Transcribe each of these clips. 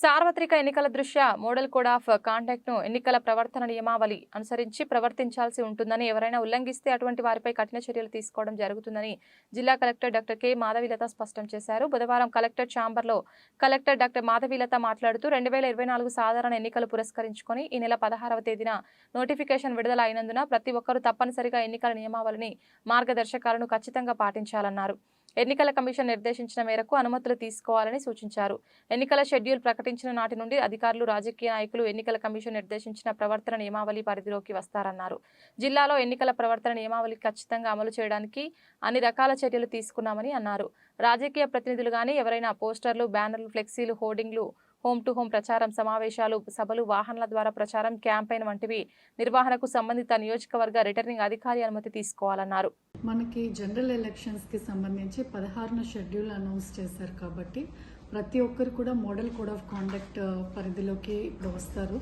సార్వత్రిక ఎన్నికల దృష్ట్యా మోడల్ కోడ్ ఆఫ్ కాంటాక్ట్ను ఎన్నికల ప్రవర్తన నియమావళి అనుసరించి ప్రవర్తించాల్సి ఉంటుందని ఎవరైనా ఉల్లంఘిస్తే అటువంటి వారిపై కఠిన చర్యలు తీసుకోవడం జరుగుతుందని జిల్లా కలెక్టర్ డాక్టర్ కె మాధవీలత స్పష్టం చేశారు. బుధవారం కలెక్టర్ ఛాంబర్లో కలెక్టర్ డాక్టర్ మాధవీలత మాట్లాడుతూ రెండు వేల ఇరవై నాలుగు సాధారణ ఎన్నికలు పురస్కరించుకొని ఈ నెల పదహారవ తేదీన నోటిఫికేషన్ విడుదల అయినందున ప్రతి ఒక్కరూ తప్పనిసరిగా ఎన్నికల నియమావళిని మార్గదర్శకాలను ఖచ్చితంగా పాటించాలన్నారు. ఎన్నికల కమిషన్ నిర్దేశించిన మేరకు అనుమతులు తీసుకోవాలని సూచించారు. ఎన్నికల షెడ్యూల్ ప్రకటించిన నాటి నుండి అధికారులు రాజకీయ నాయకులు ఎన్నికల కమిషన్ నిర్దేశించిన ప్రవర్తన నియమావళి పరిధిలోకి వస్తారన్నారు. జిల్లాలో ఎన్నికల ప్రవర్తన నియమావళి ఖచ్చితంగా అమలు చేయడానికి అన్ని రకాల చర్యలు తీసుకున్నామని అన్నారు. రాజకీయ ప్రతినిధులు గాని ఎవరైనా పోస్టర్లు బ్యానర్లు ఫ్లెక్సీలు హోర్డింగ్లు హోమ్ టు హోమ్ ప్రచారం సమావేశాలు సభలు వాహనాల ద్వారా ప్రచారం క్యాంపెయిన్ వంటివి నిర్వహణకు సంబంధిత నియోజకవర్గ రిటర్నింగ్ అధికారి అనుమతి తీసుకోవాలన్నారు. మనకి జనరల్ ఎలక్షన్స్కి సంబంధించి పదహారున షెడ్యూల్ అనౌన్స్ చేశారు కాబట్టి ప్రతి ఒక్కరు కూడా మోడల్ కోడ్ ఆఫ్ కాండక్ట్ పరిధిలోకి ఇప్పుడు వస్తారు.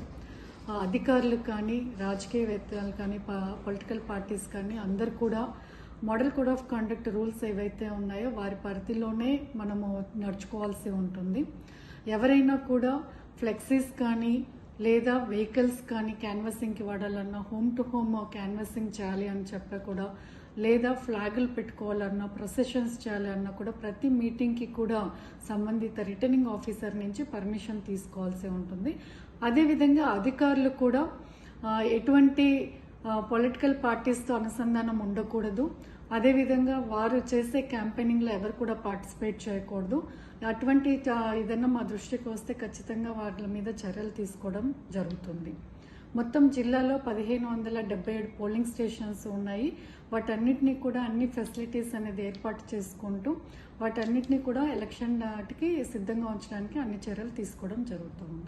అధికారులు కానీ రాజకీయవేత్తలు కానీ పొలిటికల్ పార్టీస్ కానీ అందరు కూడా model code of conduct rules ఏవైతే ఉన్నాయో వారి పరిధిలోనే మనము నడుచుకోవాల్సి ఉంటుంది. ఎవరైనా కూడా ఫ్లెక్సీస్ కానీ లేదా వెహికల్స్ కానీ క్యాన్వసింగ్కి వాడాలన్నా హోమ్ టు హోమ్ క్యాన్వసింగ్ చేయాలి అని చెప్పా కూడా లేదా ఫ్లాగులు పెట్టుకోవాలన్నా ప్రొసెషన్స్ చేయాలి అన్నా కూడా ప్రతి మీటింగ్కి కూడా సంబంధిత రిటర్నింగ్ ఆఫీసర్ నుంచి పర్మిషన్ తీసుకోవాల్సి ఉంటుంది. అదేవిధంగా అధికారులు కూడా ఎటువంటి పొలిటికల్ పార్టీస్తో అనుసంధానం ఉండకూడదు. అదేవిధంగా వారు చేసే క్యాంపెయినింగ్లో ఎవరు కూడా పార్టిసిపేట్ చేయకూడదు. అటువంటి ఏదన్నా ఏదైనా మా దృష్టికి వస్తే ఖచ్చితంగా వాటి మీద చర్యలు తీసుకోవడం జరుగుతుంది. మొత్తం జిల్లాలో పదిహేను వందల డెబ్బై ఏడు పోలింగ్ స్టేషన్స్ ఉన్నాయి. వాటన్నిటినీ కూడా అన్ని ఫెసిలిటీస్ అనేది ఏర్పాటు చేసుకుంటూ వాటన్నిటినీ కూడా ఎలక్షన్ నాటికి సిద్ధంగా ఉంచడానికి అన్ని చర్యలు తీసుకోవడం జరుగుతుంది.